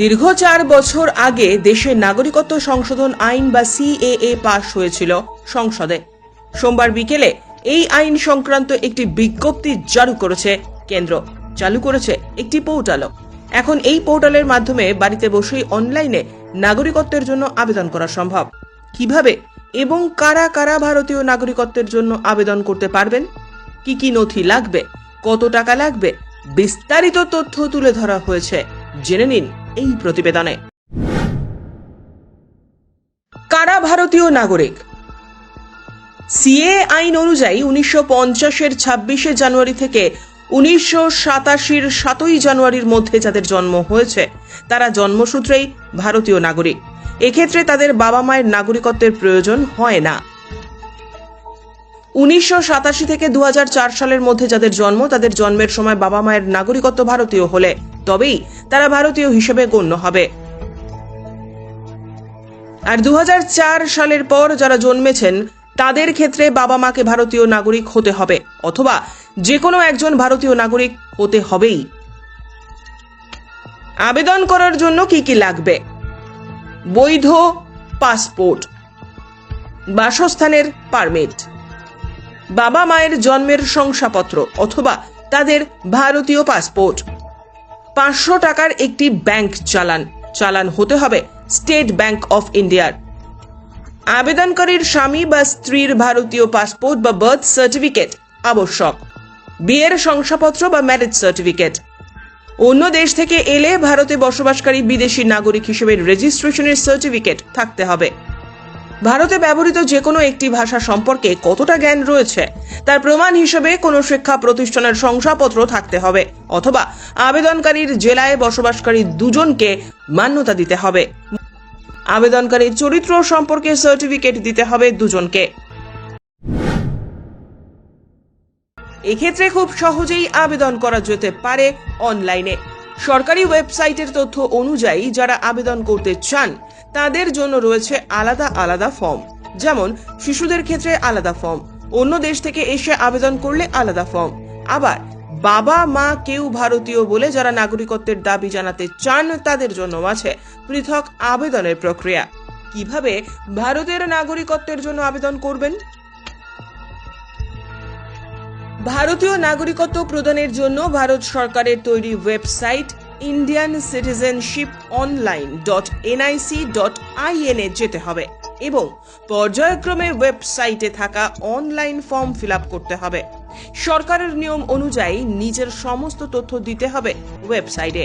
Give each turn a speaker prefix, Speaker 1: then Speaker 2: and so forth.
Speaker 1: দীর্ঘ চার বছর আগে দেশে নাগরিকত্ব সংশোধন আইন বা সিএএ পাশ হয়েছিল সংসদে। সোমবার বিকেলে এই আইন সংক্রান্ত একটি বিজ্ঞপ্তি জারি করেছে কেন্দ্র। চালু করেছে একটি পোর্টালও এখন এই পোর্টালের মাধ্যমে বাড়িতে বসেই অনলাইনে নাগরিকত্বের জন্য আবেদন করা সম্ভব। কীভাবে এবং কারা কারা ভারতীয় নাগরিকত্বের জন্য আবেদন করতে পারবেন? কি কি নথি লাগবে? কত টাকা লাগবে? বিস্তারিত তথ্য তুলে ধরা হয়েছে। জেনে নিন এই প্রতিবেদনে। কারা ভারতীয় নাগরিক? সিএ আইন অনুযায়ী উনিশশো পঞ্চাশের ছাব্বিশে জানুয়ারি থেকে উনিশশো সাতাশির সাতই জানুয়ারির মধ্যে যাদের জন্ম হয়েছে, তারা জন্মসূত্রেই ভারতীয় নাগরিক। এক্ষেত্রে তাদের বাবা মায়ের নাগরিকত্বের প্রয়োজন হয় না। উনিশশো সাতাশি থেকে দু হাজার চার সালের মধ্যে যাদের জন্ম, তাদের জন্মের সময় বাবা মায়ের নাগরিকত্ব ভারতীয় হলে তবেই তারা ভারতীয় হিসেবে গণ্য হবে। আর দু হাজার চার সালের পর যারা জন্মেছেন, তাদের ক্ষেত্রে বাবা মাকে ভারতীয় নাগরিক হতে হবে, অথবা যে কোনো একজন ভারতীয় নাগরিক হতে হবেই। আবেদন করার জন্য কি কি লাগবে? বৈধ পাসপোর্ট, বাসস্থানের পারমিট বাবা মায়ের জন্মের শংসাপত্র, অথবা তাদের ভারতীয় পাসপোর্ট। পাঁচশো টাকার একটি ব্যাংক চালান চালান হতে হবে স্টেট ব্যাংক অফ ইন্ডিয়ার। আবেদনকারীর স্বামী বা স্ত্রীর ভারতীয় পাসপোর্ট বা বার্থ সার্টিফিকেট আবশ্যক। বিয়ের শংসাপত্র বা ম্যারেজ সার্টিফিকেট। অন্য দেশ থেকে এলে ভারতে বসবাসকারী বিদেশি নাগরিক হিসেবে রেজিস্ট্রেশনের সার্টিফিকেট থাকতে হবে। ভারতে ব্যবহৃত যে কোনো একটি ভাষা সম্পর্কে কতটা জ্ঞান রয়েছে, তার প্রমাণ হিসেবে কোনো শিক্ষা প্রতিষ্ঠানের শংসাপত্র থাকতে হবে, অথবা আবেদনকারীর জেলায় বসবাসকারী দুজনকে মান্যতা দিতে হবে। আবেদনকারীর চরিত্র সম্পর্কে সার্টিফিকেট দিতে হবে দুজনকে। এক্ষেত্রে খুব সহজেই আবেদন করা যেতে পারে অনলাইনে। সরকারি ওয়েবসাইটের তথ্য অনুযায়ী যারা আবেদন করতে চান, তাদের জন্য রয়েছে আলাদা আলাদা ফর্ম। যেমন, শিশুদের ক্ষেত্রে আলাদা ফর্ম, অন্য দেশ থেকে এসে আবেদন করলে আলাদা ফর্ম। আবার, বাবা, মা, কেউ ভারতীয় বলে যারা নাগরিকত্বের দাবি জানাতে চান, তাদের জন্য আছে পৃথক আবেদনের প্রক্রিয়া। কীভাবে ভারতের নাগরিকত্বের জন্য আবেদন করবেন? ভারতীয় নাগরিকত্ব প্রদানের জন্য ভারত সরকারের তৈরি website Indian citizenship online dot NIC dot IN এ যেতে হবে এবং পর্যায়ক্রমে ওয়েবসাইটে থাকা অনলাইন ফর্ম ফিল করতে হবে। সরকারের নিয়ম অনুযায়ী নিজের সমস্ত তথ্য দিতে হবে ওয়েবসাইটে।